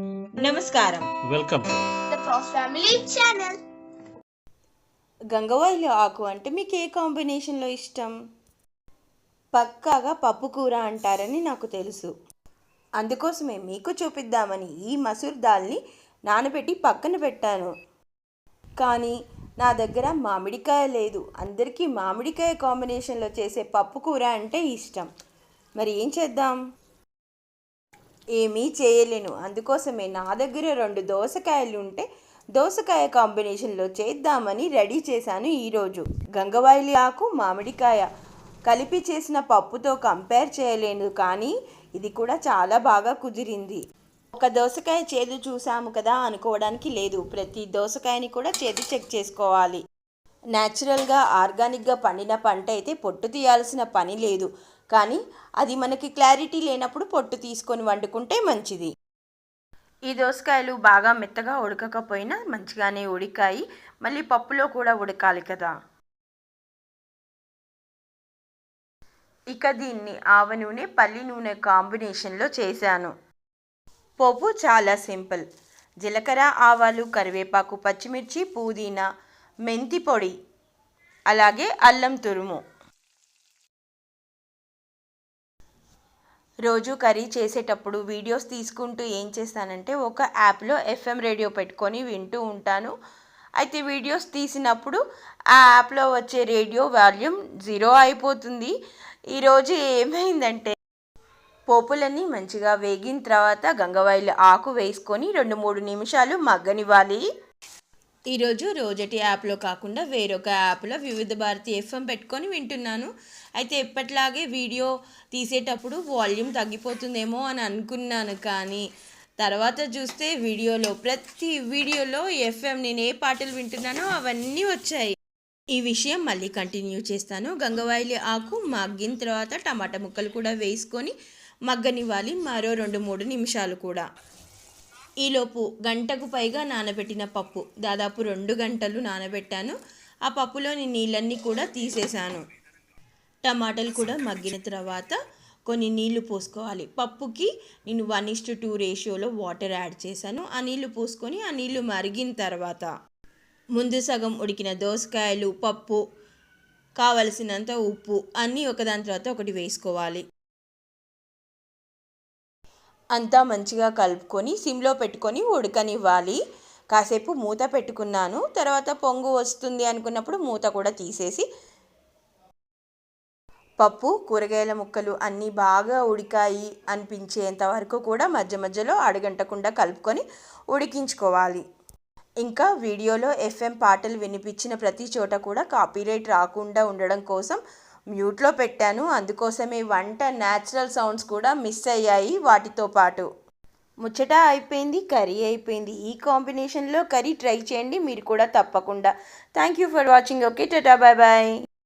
నమస్కారం. Welcome. To the Prof Family channel. గంగవాయిల ఆకు అంటే మీకు ఏ కాంబినేషన్లో ఇష్టం? పక్కాగా పప్పు కూర అంటారని నాకు తెలుసు. అందుకోసమే మీకు చూపిద్దామని ఈ మసూర్ దాల్ని నానబెట్టి పక్కన పెట్టాను. కానీ నా దగ్గర మామిడికాయ లేదు. అందరికీ మామిడికాయ కాంబినేషన్లో చేసే పప్పు కూర అంటే ఇష్టం. మరి ఏం చేద్దాం? ఏమీ చేయలేను. అందుకోసమే నా దగ్గర రెండు దోసకాయలు ఉంటే దోసకాయ కాంబినేషన్లో చేద్దామని రెడీ చేశాను ఈరోజు. గంగవాయిలి ఆకు మామిడికాయ కలిపి చేసిన పప్పుతో కంపేర్ చేయలేను కానీ ఇది కూడా చాలా బాగా కుదిరింది. ఒక దోసకాయ చేదు చూసాము కదా అనుకోవడానికి లేదు. ప్రతి దోసకాయని కూడా చేదు చెక్ చేసుకోవాలి. న్యాచురల్గా ఆర్గానిక్గా పండిన పంట అయితే పొట్టు తీయాల్సిన పని లేదు. కానీ అది మనకి క్లారిటీ లేనప్పుడు పొట్టు తీసుకొని వండుకుంటే మంచిది. ఈ దోసకాయలు బాగా మెత్తగా ఉడకకపోయినా మంచిగానే ఉడికాయి. మళ్ళీ పప్పులో కూడా ఉడకాలి కదా. ఇక దీన్ని ఆవ నూనె పల్లి నూనె కాంబినేషన్లో చేశాను. పోపు చాలా సింపుల్. జీలకర్ర ఆవాలు కరివేపాకు పచ్చిమిర్చి పుదీనా మెంతి పొడి అలాగే అల్లం తురుము. రోజు కర్రీ చేసేటప్పుడు వీడియోస్ తీసుకుంటూ ఏం చేస్తానంటే ఒక యాప్లో ఎఫ్ఎం రేడియో పెట్టుకొని వింటూ ఉంటాను. అయితే వీడియోస్ తీసినప్పుడు ఆ యాప్లో వచ్చే రేడియో వాల్యూమ్ జీరో అయిపోతుంది. ఈరోజు ఏమైందంటే పోపులన్నీ మంచిగా వేగిన తర్వాత గంగవాయిల ఆకు వేసుకొని రెండు మూడు నిమిషాలు మగ్గనివ్వాలి. ఈరోజు రోజటి యాప్లో కాకుండా వేరొక యాప్లో వివిధ భారతి ఎఫ్ఎం పెట్టుకొని వింటున్నాను. అయితే ఎప్పట్లాగే వీడియో తీసేటప్పుడు వాల్యూమ్ తగ్గిపోతుందేమో అని అనుకున్నాను కానీ తర్వాత చూస్తే వీడియోలో ప్రతి వీడియోలో ఎఫ్ఎం నేను ఏ పాటలు వింటున్నానో అవన్నీ వచ్చాయి. ఈ విషయం మళ్ళీ కంటిన్యూ చేస్తాను. గంగవాయిలి ఆకు మగ్గిన తర్వాత టమాటా ముక్కలు కూడా వేసుకొని మగ్గనివ్వాలి. మరో రెండు మూడు నిమిషాలు కూడా. ఈలోపు గంటకు పైగా నానబెట్టిన పప్పు. దాదాపు రెండు గంటలు నానబెట్టాను. ఆ పప్పులోని నీళ్ళన్నీ కూడా తీసేశాను. టమాటాలు కూడా మగ్గిన తర్వాత కొన్ని నీళ్ళు పోసుకోవాలి. పప్పుకి నేను వన్ ఇస్టు టూ రేషియోలో వాటర్ యాడ్ చేశాను. ఆ నీళ్ళు పోసుకొని ఆ నీళ్ళు మరిగిన తర్వాత ముందు సగం ఉడికిన దోసకాయలు పప్పు కావలసినంత ఉప్పు అన్నీ ఒకదాని తర్వాత ఒకటి వేసుకోవాలి. అంతా మంచిగా కలుపుకొని సిమ్లో పెట్టుకొని ఉడకనివ్వాలి. కాసేపు మూత పెట్టుకున్నాను. తర్వాత పొంగు వస్తుంది అనుకున్నప్పుడు మూత కూడా తీసేసి పప్పు కూరగాయల ముక్కలు అన్నీ బాగా ఉడికాయి అనిపించేంత వరకు కూడా మధ్య మధ్యలో అడగంటకుండా కలుపుకొని ఉడికించుకోవాలి. ఇంకా వీడియోలో ఎఫ్ఎం పాటలు వినిపించిన ప్రతి చోట కూడా కాపీరైట్ రాకుండా ఉండడం కోసం మ్యూట్లో పెట్టాను. అందుకోసమే వంట న్యాచురల్ సౌండ్స్ కూడా మిస్ అయ్యాయి వాటితో పాటు. ముచ్చట అయిపోయింది కర్రీ అయిపోయింది. ఈ కాంబినేషన్లో కర్రీ ట్రై చేయండి మీరు కూడా తప్పకుండా. Thank you for watching. Okay tata bye bye.